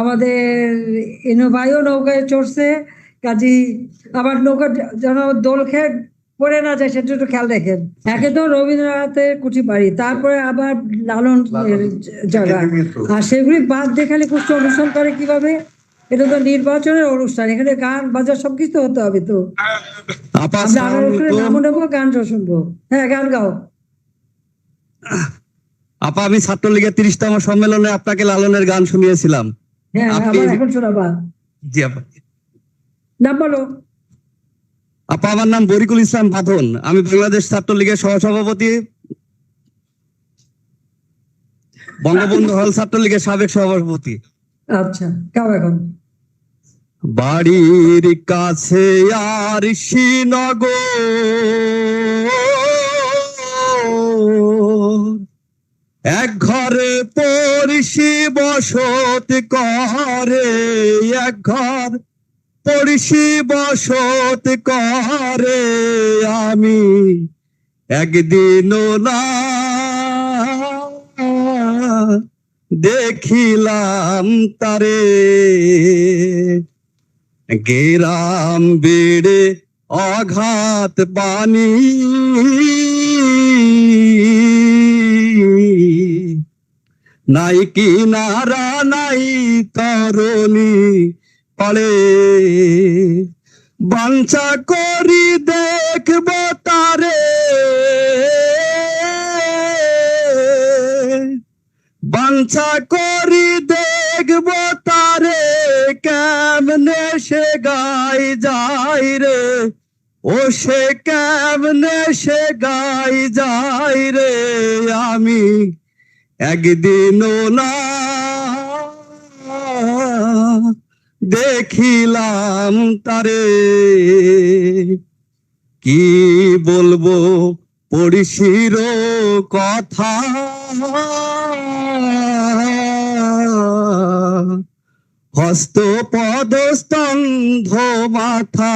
আমাদের ইনোভাইও নৌকায় চড়ছে কাজী আবার নৌকা যেন দোল খেয়ে পড়ে না যায় সেটা একটু খেয়াল রাখেন। একে তো রবীন্দ্রনাথের কুচি বাড়ি তারপরে আবার লালন জায়গা। আর সেগুলি বাদ দিয়ে খালি কুষ্ঠ অনুষ্ঠান করে কীভাবে? এটা তো নির্বাচনের অনুষ্ঠান এখানে গান বাজার সবকিছু তো হতে হবে তো। আমরা নামও নেব গানটা শুনব। হ্যাঁ গান গাও। আপা আমি ছাত্রলীগের তিরিশতম সম্মেলনে আপনাকে লালনের গান শুনিয়েছিলাম। হ্যাঁ আপনি- আবার এখন শোনাবা জি আপা। নাম বলো। আপা আমার নাম বরিকুল ইসলাম বাঁধন। আমি বাংলাদেশ ছাত্রলীগের সহসভাপতি বঙ্গবন্ধু হল ছাত্রলীগের সাবেক সভাপতি। আচ্ছা এখন? বাড়ির কাছে আর শ্রীনগর। এক ঘরে পরিষি বসত করে, এক ঘর পরিষি বসত করে। আমি একদিনও না দেখিলাম তারে। গেরাম বেড়ে অঘাত বাণী নাই কিনারা, নাই তরণী পড়ে বাঞ্ছা করি দেখব তারে। বাঞ্ছা করি দেখব তারে, কেমনে সে গাই যাই রে? ও সে কেমনে সে গাই যাই রে? আমি একদিনও না দেখিলাম তারে। কি বলব পড়িশির কথা? হস্ত পদস্তন্ধ মাথা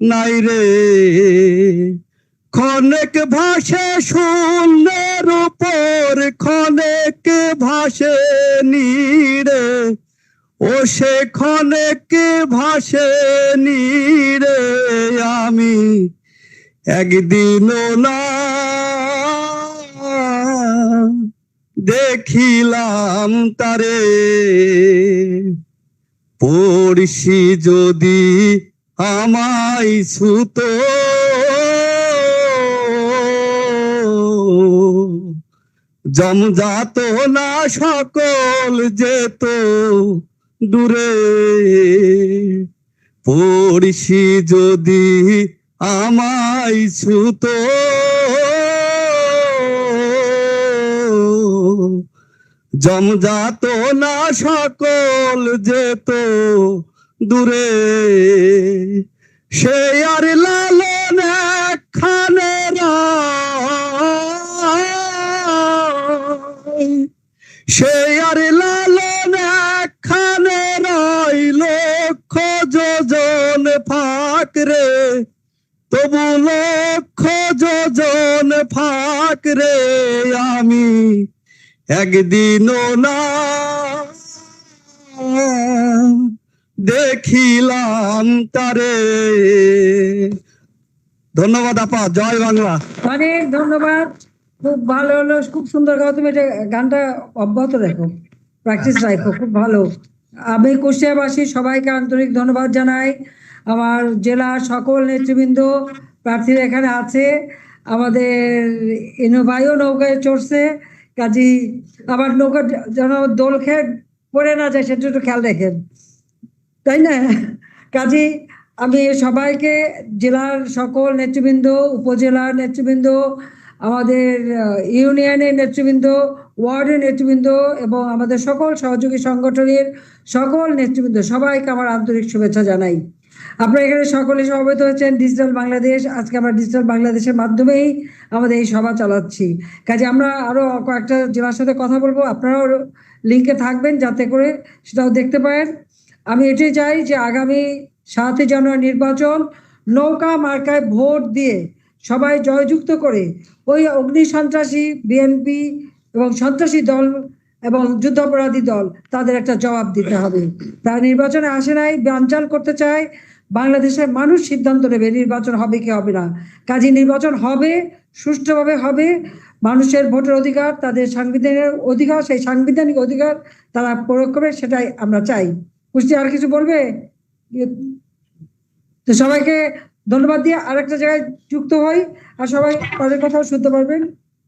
নাই রে। খনেক ভাসে শূন্যের উপর, খনেক ভাসে নীরে ও সে খনেক ভাসে নীরে আমি একদিনও না দেখিলাম তারে। পড়শি যদি আমায় ছুত জমজাত না সকল যেত দূরে। পড়শি যদি আমায় ছুত। জমজাত না সকল যেত দূরে। সে আর লালন খানে যোজন ফাঁক রে, তবু লক্ষ যোজন ফাঁক রে আমি একদিনও না দেখিলাম তারে। ধন্যবাদ আপা, জয় বাংলা। অনেক ধন্যবাদ, খুব ভালো হলো, খুব সুন্দর গাও, তুমি এটা গানটা অব্যাহত রাখো প্র্যাকটিস রাখো, খুব ভালো। আমি কুষ্টিয়াবাসী সবাইকে আন্তরিক ধন্যবাদ জানাই। আমার জেলার সকল নেতৃবৃন্দ, প্রার্থীরা এখানে আছে। আমাদের ইনোভাইও নৌকায় চড়ছে। কাজী আবার নৌকা যেন দোল খেয়ে পড়ে না যায়, সেটা একটু খেয়াল রাখেন। তাই না? কাজী আমি সবাইকে জেলার সকল নেতৃবৃন্দ, উপজেলার নেতৃবৃন্দ আমাদের ইউনিয়নের নেতৃবৃন্দ, ওয়ার্ডের নেতৃবৃন্দ এবং আমাদের সকল সহযোগী সংগঠনের সকল নেতৃবৃন্দ, সবাইকে আমার আন্তরিক শুভেচ্ছা জানাই। আপনারা এখানে সকলে সমবেত হয়েছেন ডিজিটাল বাংলাদেশ। আজকে আমরা ডিজিটাল বাংলাদেশের মাধ্যমেই আমাদের এই সভা চালাচ্ছি। কাজে আমরা আরও কয়েকটা জেলার সাথে কথা বলব। আপনারাও লিঙ্কে থাকবেন যাতে করে সেটাও দেখতে পারেন। আমি এটাই চাই যে আগামী সাতই জানুয়ারি নির্বাচন নৌকা মার্কায় ভোট দিয়ে সবাই জয়যুক্ত করে ওই অগ্নি সন্ত্রাসী বিএনপি এবং সন্ত্রাসী দল এবং যুদ্ধাপরাধী দল তাদের একটা জবাব দিতে হবে। তারা নির্বাচনে আসে নাই, বানচাল করতে চায়। বাংলাদেশের মানুষ সিদ্ধান্ত নেবে নির্বাচন হবে কি হবে না। কাজে নির্বাচন হবে, সুষ্ঠুভাবে হবে। মানুষের ভোটের অধিকার, তাদের সাংবিধানিক অধিকার, সেই সাংবিধানিক অধিকার তারা প্রয়োগ করবে, সেটাই আমরা চাই। কুষ্টি আর কিছু বলবে? তো সবাইকে ধন্যবাদ দিয়ে আরেকটা জায়গায় যুক্ত হই আর সবাই তাদের কথাও শুনতে পারবেন।